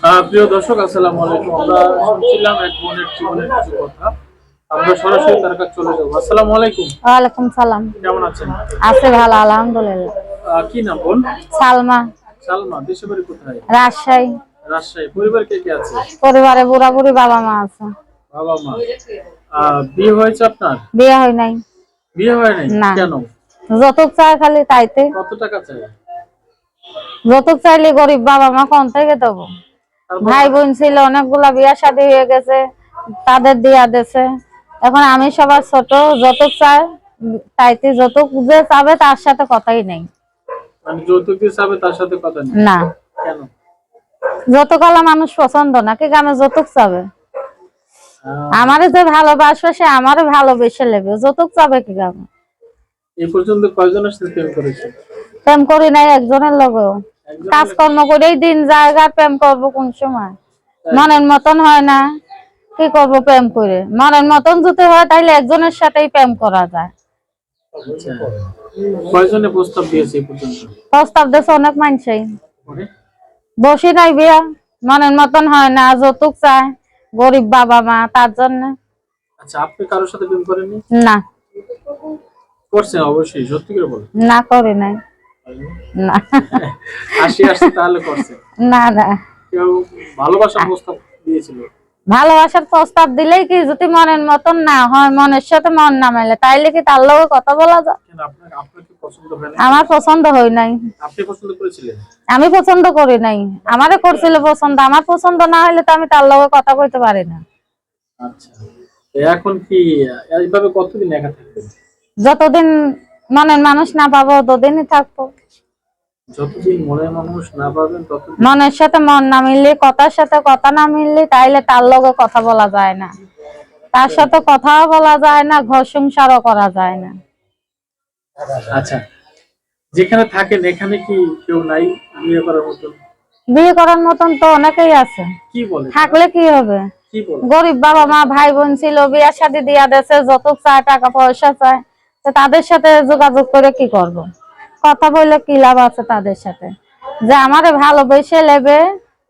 প্রিয় দর্শক আসসালামু আলাইকুম। আমরা শুনছিলাম এক বোনের জীবনের কিছু কথা। আমরা সরাসরি তার কাছে চলে যাব। আসসালামু আলাইকুম। ওয়ালাইকুম সালাম। কেমন আছেন? আছে ভালো আলহামদুলিল্লাহ। কি নাম বোন? সালমা। সালমা দেশের বাড়ি কোথায়? রাজশাহী। রাজশাহী। পরিবার কে কে আছে? পরিবারে বুড়া বুড়ি বাবা মা আছে। বাবা মা। বিয়ে হয়েছে আপনার? বিয়ে হয় নাই। বিয়ে হয় নাই? না। কেন? যতক চায় খালি তাইতে। কত টাকা চাই? যতক চাইলে গরিব বাবা মা কোন থেকে দেবো? ভাই বোন ছিল অনেকগুলা বিয়া শাদী হয়ে গেছে তাদের দিয়া দেছে। এখন আমি সবার ছোট যত চায় তাইতে যতক যে চাবে তার সাথে কথাই নেই। মানে না। কেন? যতকালা মানুষ পছন্দ না কি গ্রামে যতক চাবে? আমারে যে ভালোবাসবে সে আমারে ভালোবেসে নেবে। যতক চাবে কি গ্রামে এই পর্যন্ত কয়জনের সাথে প্রেম করেছে? প্রেম করি নাই একজনের লগেও। কাজকর্ম করেই দিন জায়গা প্রেম করব কোন সময়? মনের মতন হয় না কি করব প্রেম করে? মনের মতন যদি হয় তাহলে একজনের সাথেই প্রেম করা যায়। আচ্ছা। প্রস্তাব দিয়েছে অনেক মানুষই? বসি নাই বিয়া মনের মতন হয় না যৌতুক চায় গরিব বাবা মা তার জন্য। আচ্ছা আপনি কারোর সাথে প্রেম করেননি? না। করছেন অবশ্যই সত্যি করে বলেন। না করি নাই। না। আসি আসি তাহলে করছেন না না। কেউ ভালোবাসার প্রস্তাব দিয়েছিল। ভালোবাসার প্রস্তাব দিলেই কি যদি মনের মতন না হয় মনের সাথে মন না মেলে তাইলে কি তার লগে কথা বলা যায়? আমার পছন্দ হয় নাই। আমি পছন্দ করি নাই। আমারে করছিল পছন্দ আমার পছন্দ না হলে তো আমি তার লগে কথা কইতে পারি না। আচ্ছা। এখন কি এইভাবে কতদিন একা থাকবেন? যতদিন মনের মানুষ না পাবো ততদিনই থাকব। যতদিন মনের মানুষ না পাবেন ততদিন মনের সাথে মন না মিললে কথার সাথে কথা না মিললে তাইলে তার লগে কথা বলা যায় না। তার সাথে কথাও বলা যায় না ঘর সংসারও করা যায় না। আচ্ছা যেখানে থাকেন এখানে কি কেউ নাই বিয়ে করার মতন? বিয়ে করার মতন তো অনেকেই আছে। কি বলে থাকলে কি হবে? কি বলে গরিব বাবা মা ভাই বোন ছিল বিয়া শাদী দিয়া দেশে যত চায় টাকা পয়সা চায়। তাদের সাথে যোগাযোগ করে কি করব। কথা বললে কি লাভ আছে তাদের সাথে? যে আমারে ভালোবেসে নেবে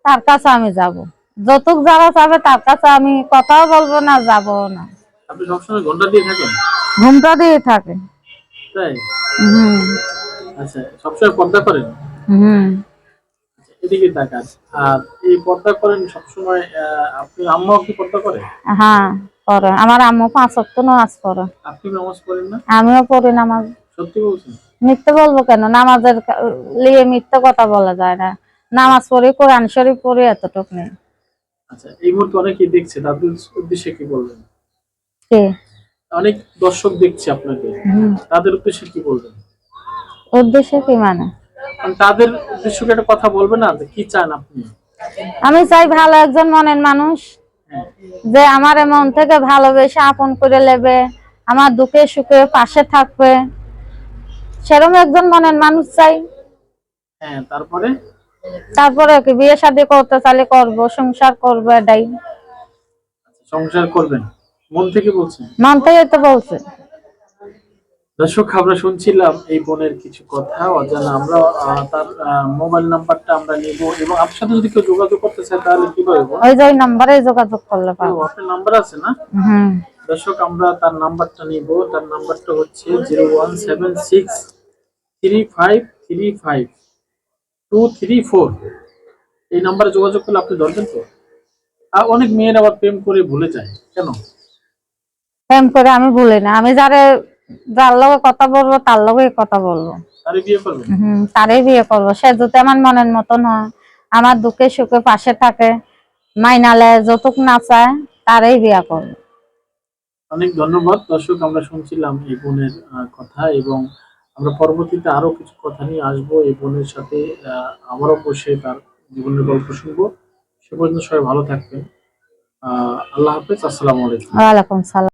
তার কাছে আমি যাব। যতক যারা চাবে তার কাছে আমি কথাও বলব না যাব না। ঘুমটা দিয়ে থাকে। হুম। আচ্ছা সবসময় পর্দা করেন? হুম। আচ্ছা, এদিকে তাকান। আর এই পর্দা করেন সবসময় আহ, আপনি আম্মাও কি পর্দা করে? হ্যাঁ। করে আমার আম্মু পাঁচ অক্ট নামাজ পড়ে। আমিও পড়ি নামাজ। মিথ্যে বলব কেন? নামাজের লিয়ে মিথ্যে কথা বলা যায় না। নামাজ পড়ি কোরআন শরীফ পড়ি এতটুকু নেই। আচ্ছা এই মুহূর্তে অনেকেই দেখছে তাদের উদ্দেশ্যে কি বলবেন? কি? অনেক দর্শক দেখছে আপনাকে হুম। তাদের উদ্দেশ্যে কি বলবেন? উদ্দেশ্য কি মানে? তাদের উদ্দেশ্যে একটা কথা বলবেন না যে কি চান আপনি? আমি চাই ভালো একজন মনের মানুষ। যে আমার মন থেকে ভালোবেসে আপন করে নেবে আমার দুঃখে সুখে পাশে থাকবে। সেরকম একজন মনের মানুষ চাই। হ্যাঁ তারপরে? তারপরে কি বিয়ে শাদী করতে চাইলে করব সংসার করব এটাই। সংসার করবেন। মন থেকে বলছেন? মন থেকে তো বলছে। দর্শক আমরা শুনছিলাম এই বোনের কিছু কথা অজানা। আমরা তার মোবাইল নাম্বারটা আমরা নিব এবং আপনার সাথে যদি কেউ যোগাযোগ করতে চায় তাহলে কীভাবে? ওই যে নাম্বারে যোগাযোগ করলে পাবো আপনার নাম্বার আছে না? হুম। দর্শক আমরা তার নাম্বারটা নিব। তার নাম্বারটা হচ্ছে zero one seven six three five three five two three four. এই নাম্বারে যোগাযোগ করলে আপনি ধরবেন তো? আর অনেক মেয়েরা আবার প্রেম করে ভুলে যায়। কেন? প্রেম করে আমি ভুলি না। আমি যারে যার লগে কথা বলব তার লগে কথা বলব। তারে হম তারই বিয়ে করব। সে যদি আমার মনের মতন হয় আমার দুঃখে সুখে পাশে থাকে মাইনালে যতটুক না চায় তারই বিয়ে করব। অনেক ধন্যবাদ। দর্শক আমরা শুনছিলাম এই বোনের কথা এবং আমরা পরবর্তীতে আরও কিছু কথা নিয়ে আসব। এই বোনের সাথে আবারও বসে তার জীবনের গল্প শুনব। সে পর্যন্ত সবাই ভালো থাকবেন। আল্লাহ হাফেজ। আসসালামু আলাইকুম। ওয়ালাইকুম সালাম।